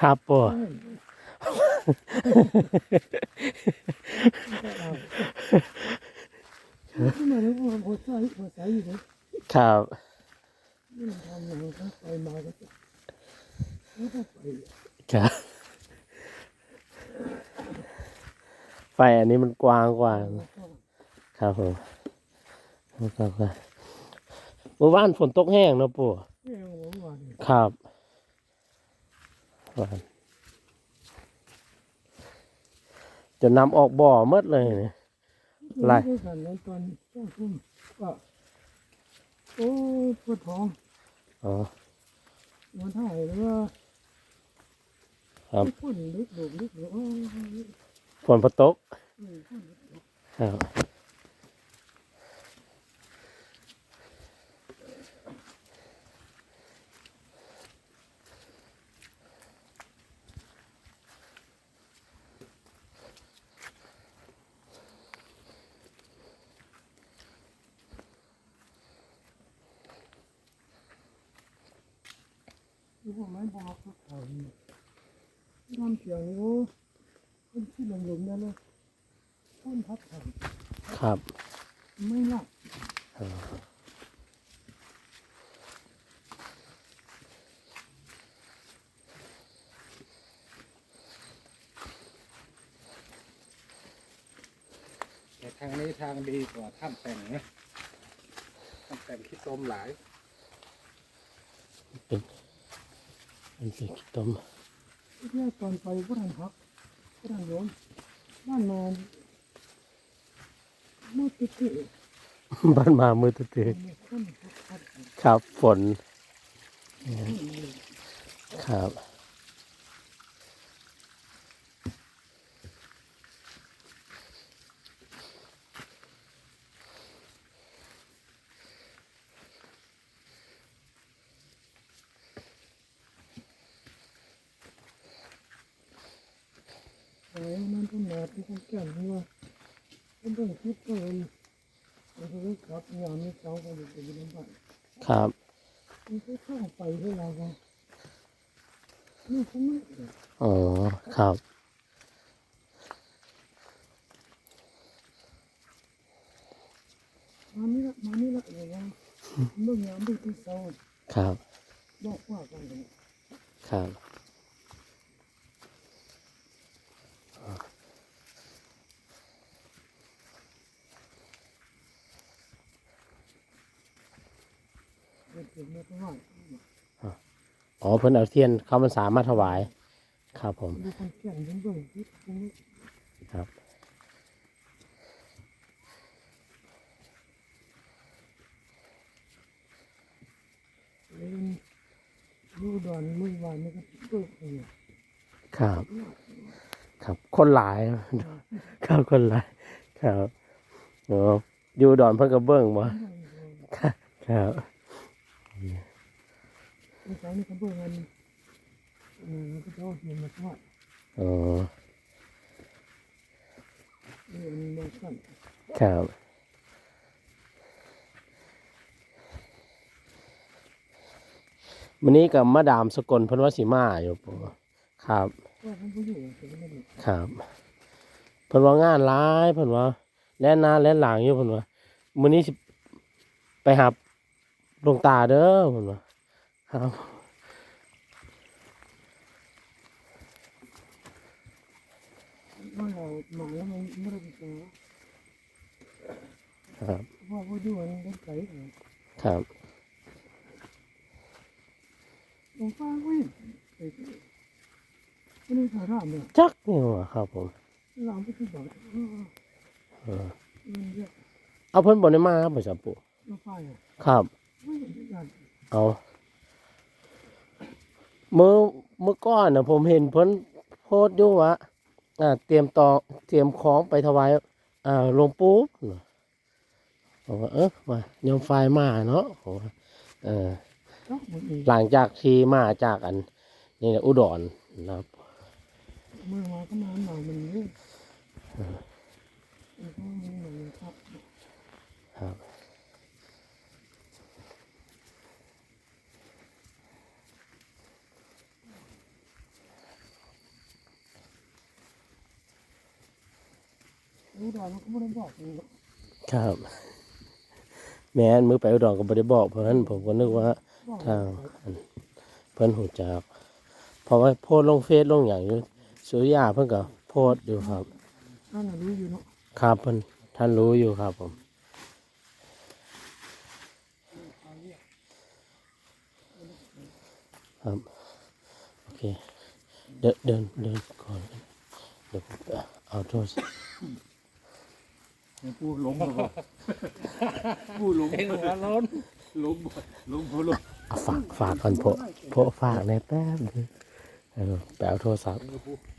ครับปู่ขึ้นมาแล้วว่าหัวใจหัวใจอยู่เลยครับนี่มันทำอย่างนั้นไปมาก็จะแล้วก็ไปครับไฟอันนี้มันกว้างกว่าแล้วก็ครับผมครับครับเมื่อวานฝนตกแห้งเนาะปู่เรื่องของว่าเนี่ยครับวาน จะนำออกบ่อหมดเลยเนี่ยไล่ด้วยกันแล้วตอนช่วงทุ่มก็โอ้ปวดท้องอ๋อมันถ่ายแล้วว่าครับพ่นลึกหลกลึกหลกโอ้ยฝนพอตกเออพ่นลึกหลกครับ ที่ผมไม่บอกก็เขาทำเสียงโอ้คนที่หลงๆนั่นเลยพ่นพัดเขาครับไม่หลับอ๋อแต่ทางนี้ทางดีกว่าถ้ำแต่งนะถ้ำแต่งขี้ตมหลาย เป็น เป็นสีขี้ต้มเที่ยตอนไปพระทันพักพระทันโยมบ้านมาเมื่อติดติดบ้านมามือตื่นมีคนพักพัดๆครับฝนครับ ไอ้นั่นต้นนาที่เขาแก่นว่าเป็นเรื่องคิดก็เลยแล้วก็กลับยามนี้เช้าก็อยู่ในบ้านครับมันก็เข้าไปให้เราก็นี่เขาไม่อ๋อครับมานี่ละมานี่ละอย่างเงี้ยเมื่อยามดูที่เช้าครับบอกว่ากันเลยครับ เด็กๆเนี่ยก็ว่า อ๋อเพิ่นเอาเทียนเข้ามันสามารถถวาย ครับผมดูคนแก่นยังเบิ่งคิดตรงนี้ครับเล่นดูดอนมือวานนี่ก็เปิดเองครับ ครับคนหลายครับคนหลายครับโอ้อยู่ดอนเพิ่นก็เบิ่งบ่ครับ ครับในสานี่ก็เบิ่งกันเออก็จะเอาเห็นมาทอดอ๋อเออมันมาสั่นครับวันนี้กับมาดามสกลพนวสิมาอยู่ปู่ครับก็ผมก็อยู่แต่ก็ไม่ได้ครับเพิ่นว่างานร้ายเพิ่นว่า แล่นหน้าแล่นหลังอยู่เพิ่นว่ามื้อนี้สิไปหับหลวงตาเด้อเพิ่นว่า ครับว่าเราหมาแล้วมันไม่ได้ไปเจอครับว่าเขาอยู่มันได้ไกลเลยครับหลวงป้าวิ่งไปไม่ได้ถ่ายรูปเลยจักนี่ว่าครับผมหลังไปที่บอกเออเออมันเยอะเอาเพิ่นบ่ได้มาบ่จ้ะปู่หลวงป้าอะครับไม่เห็นด้วยกัน เอามื้อมื้อก่อนน่ะผมเห็นเพิ่นโพสต์อยู่ว่าอ่า เตรียมต่อเตรียมของไปถวายอ่าหลวงปู่ผมว่าเออว่ายอมไฟมาเนาะผมว่าเออก็หมดอีกหลังจากที่มาจากอัน นี่แหละอุดรนะครับเมื่อมาก็มาหน่อยมันเยอะมันก็มีหน่อยครับ ครับ เอุดรมันก็ไม่ได้บอกนี่หรอกครับ แม่นมือไปอุดรก็บ่ได้บอก เพราะฉะนั้นผมก็นึกว่าบอกทางอันเพิ่นหูจักเพราะว่าโพสต์ลงเฟซลงอย่างอยู่สุริยาเพิ่นก็โพสต์อยู่ครับนั่นน่ะรู้อยู่เนาะครับเพิ่นท่านรู้อยู่ครับผมครับโอเคเดินเดินเดินก่อนเดี๋ยวผมเอาโทรศัพท์ ผู้ล้มบ่ผู้ล้มเองว่าล้นล้มบ่ล้มบ่ล้มเอาฝากฝากก่อนโพโพฝากในแป๊บนึงเออไปเอาโทรศัพท์